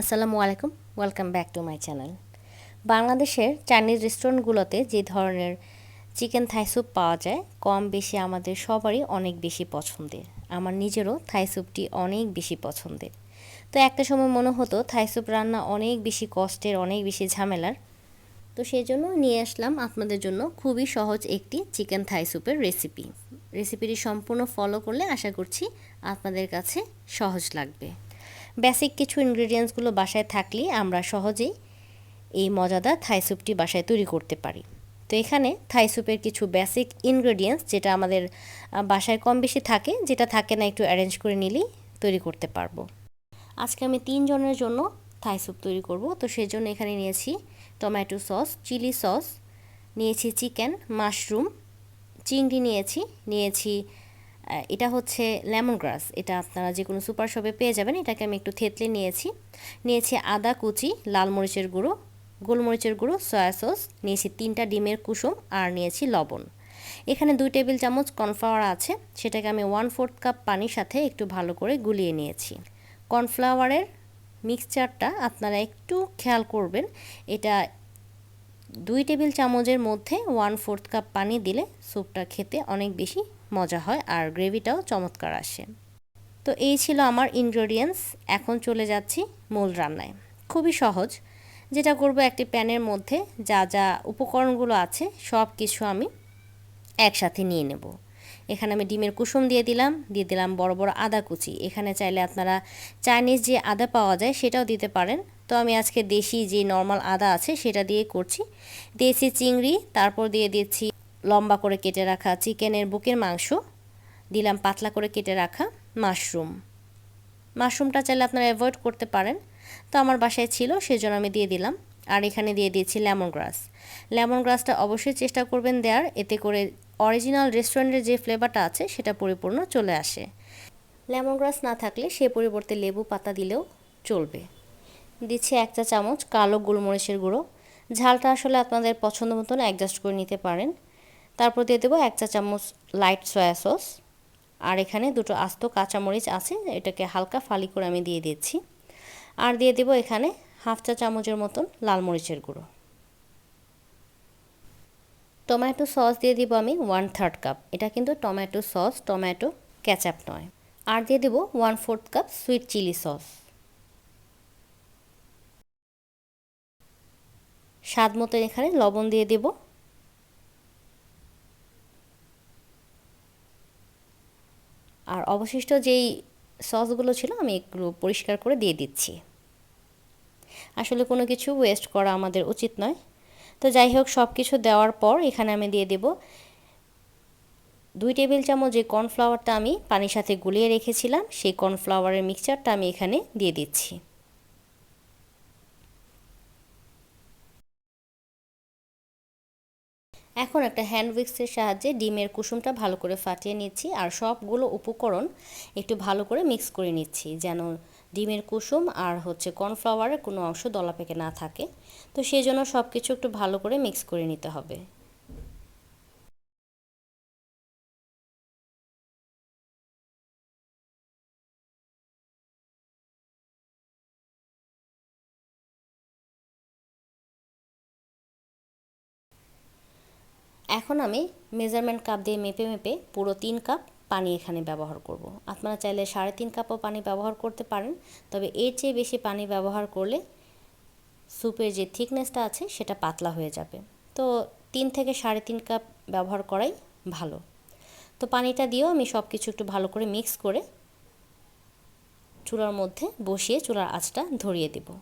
আসসালামু আলাইকুম welcome back to my channel বাংলাদেশের চাইনিজ রেস্টুরেন্টগুলোতে যে ধরনের চিকেন থাই স্যুপ পাওয়া যায়, কম বেশি আমাদের সবারই অনেক বেশি পছন্দের। আমার নিজেরও থাই স্যুপটি অনেক বেশি পছন্দের। তো একটা সময় মনে হতো থাই স্যুপ রান্না অনেক বেশি কষ্টের, অনেক বেশি ঝামেলার। তো সেই জন্য নিয়ে আসলাম আপনাদের জন্য খুবই সহজ একটি চিকেন থাই স্যুপের রেসিপি রেসিপিটি সম্পূর্ণ ফলো করলে আশা করছি আপনাদের কাছে সহজ লাগবে। বেসিক কিছু ইনগ্রিডিয়েন্টসগুলো বাসায় থাকলে আমরা সহজেই এই মজাদার থাই স্যুপটি বাসায় তৈরি করতে পারি। তো এখানে থাই স্যুপের কিছু বেসিক ইনগ্রেডিয়েন্টস যেটা আমাদের বাসায় কম বেশি থাকে, যেটা থাকে না একটু অ্যারেঞ্জ করে নিলেই তৈরি করতে পারব। আজকে আমি তিনজনের জন্য থাই স্যুপ তৈরি করব। তো সেই জন্য এখানে নিয়েছি টমেটো সস, চিলি সস, নিয়েছি চিকেন, মাশরুম, চিংড়ি নিয়েছি নিয়েছি এটা হচ্ছে লেমন গ্রাস এটা আপনারা যে কোনো সুপার শপে পেয়ে যাবেন। এটাকে আমি একটু থেতলে নিয়েছি। নিয়েছি আদা কুচি, লাল মরিচের গুঁড়ো, গোলমরিচের গুঁড়ো সয়া সস নিয়েছি তিনটা ডিমের কুসুম আর নিয়েছি লবণ। এখানে দুই টেবিল চামচ কর্নফ্লাওয়ার আছে। সেটাকে আমি ওয়ান ফোর্থ কাপ পানির সাথে একটু ভালো করে গুলিয়ে নিয়েছি। কর্নফ্লাওয়ারের মিক্সচারটা আপনারা একটু খেয়াল করবেন। এটা দুই টেবিল চামচের মধ্যে ওয়ান ফোর্থ কাপ পানি দিলে স্যুপটা খেতে অনেক বেশি মজা হয় আর গ্রেভিটাও চমৎকার আসে। তো এই ছিল আমার ইনগ্রেডিয়েন্টস এখন চলে যাচ্ছি মূল রান্নায়। খুবই সহজ। যেটা করব একটি প্যানের মধ্যে যা যা উপকরণগুলো আছে সব কিছু আমি একসাথে নিয়ে নেব। এখানে আমি ডিমের কুসুম দিয়ে দিলাম দিয়ে দিলাম বড় বড় আদা কুচি। এখানে চাইলে আপনারা চাইনিজ যে আদা পাওয়া যায় সেটাও দিতে পারেন। তো আমি আজকে দেশি যে নর্মাল আদা আছে সেটা দিয়ে করছি। দিয়েছি চিংড়ি, তারপর দিয়ে দিচ্ছি লম্বা করে কেটে রাখা চিকেনের বুকের মাংস, দিলাম পাতলা করে কেটে রাখা মাশরুম। মাশরুমটা চাইলে আপনারা অ্যাভয়েড করতে পারেন। তো আমার বাসায় ছিল, সেজন্য আমি দিয়ে দিলাম। আর এখানে দিয়ে দিয়েছি লেমন গ্রাস লেমন গ্রাসটা অবশ্যই চেষ্টা করবেন দেওয়ার এতে করে অরিজিনাল রেস্টুরেন্টের যে ফ্লেভারটা আছে, সেটা পরিপূর্ণ চলে আসে। লেমন গ্রাস না থাকলে সে পরিবর্তে লেবু পাতা দিলেও চলবে। দিচ্ছি এক চা চামচ কালো গোলমরিচের গুঁড়ো। ঝালটা আসলে আপনাদের পছন্দ মতন অ্যাডজাস্ট করে নিতে পারেন। তারপর দিয়ে দেবো এক চা চামচ লাইট সয়া সস আর এখানে দুটো আস্ত কাঁচামরিচ আছে, এটাকে হালকা ফালি করে আমি দিয়ে দিচ্ছি। আর দিয়ে দেবো এখানে হাফ চা চামচের মতন লাল মরিচের গুঁড়ো। টমেটো সস দিয়ে দিব আমি ওয়ান থার্ড কাপ এটা কিন্তু টমেটো সস টমেটো ক্যাচাপ নয়। আর দিয়ে দেবো one fourth cup sweet chilli sauce স্বাদ মতো এখানে লবণ দিয়ে দেবো। আর অবশিষ্ট যেই সসগুলো ছিল আমি এগুলো পরিষ্কার করে দিয়ে দিচ্ছি। আসলে কোনো কিছু ওয়েস্ট করা আমাদের উচিত নয়। তো যাই হোক সব কিছু দেওয়ার পর এখানে আমি দিয়ে দেব দুই টেবিল চামচ যে কর্নফ্লাওয়ারটা আমি পানির সাথে গুলিয়ে রেখেছিলাম, সেই কর্নফ্লাওয়ারের মিক্সচারটা আমি এখানে দিয়ে দিচ্ছি। এখন একটা হ্যান্ড উইক্সের সাহায্যে ডিমের কুসুমটা ভালো করে ফাটিয়ে নিচ্ছি আর সবগুলো উপকরণ একটু ভালো করে মিক্স করে নিচ্ছি যেন ডিমের কুসুম আর হচ্ছে কর্নফ্লাওয়ারের কোনো অংশ দলা পেকে না থাকে। তো সেই জন্য সব কিছু একটু ভালো করে মিক্স করে নিতে হবে। এখন আমি মেজারমেন্ট কাপ দিয়ে মেপে মেপে পুরো তিন কাপ পানি এখানে ব্যবহার করব। আপনারা চাইলে সাড়ে তিন কাপও পানি ব্যবহার করতে পারেন, তবে এর চেয়ে বেশি পানি ব্যবহার করলে স্যুপের যে থিকনেসটা আছে সেটা পাতলা হয়ে যাবে। তো তিন থেকে সাড়ে তিন কাপ ব্যবহার করাই ভালো। তো পানিটা দিয়েও আমি সব কিছু একটু ভালো করে মিক্স করে চুলার মধ্যে বসিয়ে চুলার আঁচটা ধরিয়ে দেবো।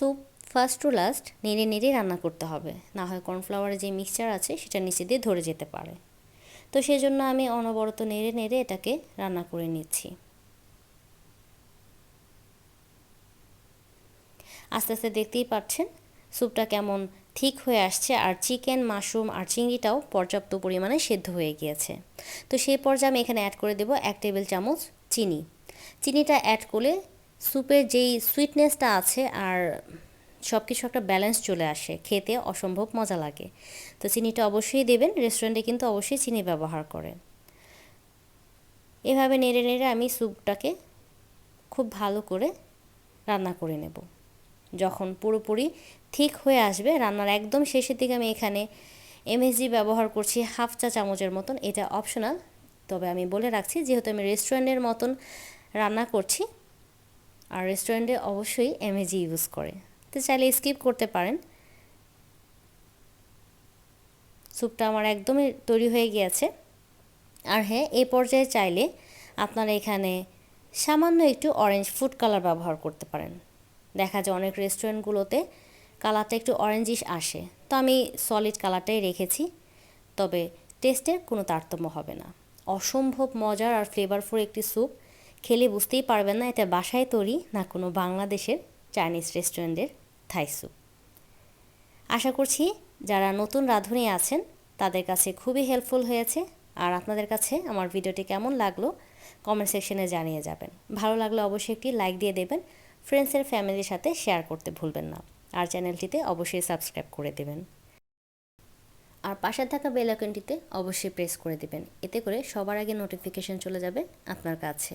স্যুপ ফার্স্ট টু লাস্ট নেড়ে নেড়ে রান্না করতে হবে। না হয় কর্নফ্লাওয়ারের যে মিক্সচার আছে, সেটা নিচে দিয়ে ধরে যেতে পারে। তো সেই জন্য আমি অনবরত নেড়ে নেড়ে এটাকে রান্না করে নিচ্ছি। আস্তে আস্তে দেখতেই পাচ্ছেন স্যুপটা কেমন ঠিক হয়ে আসছে আর চিকেন মাশরুম আর চিংড়িটাও পর্যাপ্ত পরিমাণে সেদ্ধ হয়ে গিয়েছে। তো সেই পর্যায়ে আমি এখানে অ্যাড করে দেব এক টেবিল চামচ চিনি। চিনিটা অ্যাড করলে স্যুপের যেই সুইটনেসটা আছে আর সব কিছু একটা ব্যালেন্স চলে আসে, খেতে অসম্ভব মজা লাগে। তো চিনিটা অবশ্যই দেবেন রেস্টুরেন্টে কিন্তু অবশ্যই চিনি ব্যবহার করেন। এভাবে নেড়ে নেড়ে আমি স্যুপটাকে খুব ভালো করে রান্না করে নেব। যখন পুরোপুরি ঠিক হয়ে আসবে, রান্নার একদম শেষের দিকে আমি এখানে এমএসজি ব্যবহার করছি, হাফ চা চামচের মতন। এটা অপশনাল তবে আমি বলে রাখছি, যেহেতু আমি রেস্টুরেন্টের মতন রান্না করছি আর রেস্টুরেন্টে অবশ্যই এমএজি ইউজ করে। তো চাইলে স্কিপ করতে পারেন। স্যুপটা আমার একদমই তৈরি হয়ে গিয়েছে। আর হ্যাঁ এই পর্যায়ে চাইলে আপনারা এখানে সামান্য একটু অরেঞ্জ ফুড কালার ব্যবহার করতে পারেন। দেখা যায় অনেক রেস্টুরেন্টগুলোতে কালারটা একটু অরেঞ্জিশ আসে। তো আমি সলিড কালারটাই রেখেছি। তবে টেস্টের কোনো তারতম্য হবে না। অসম্ভব মজার আর ফ্লেভারফুল একটি স্যুপ খেলে বুঝতেই পারবেন না, এটা বাসায় তৈরি না কোনো বাংলাদেশের চাইনিজ রেস্টুরেন্টের থাই স্যুপ। আশা করছি যারা নতুন রাঁধুনি আছেন, তাদের কাছে খুবই হেল্পফুল হয়েছে। আর আপনাদের কাছে আমার ভিডিওটি কেমন লাগল কমেন্ট সেকশনে জানিয়ে যাবেন। ভালো লাগলে অবশ্যই একটি লাইক দিয়ে দেবেন ফ্রেন্ডসের ফ্যামিলির সাথে শেয়ার করতে ভুলবেন না। আর চ্যানেলটিতে অবশ্যই সাবস্ক্রাইব করে দেবেন। আর পাশে থাকা বেল আইকনটিতে অবশ্যই প্রেস করে দেবেন। এতে করে সবার আগে নোটিফিকেশন চলে যাবে আপনার কাছে।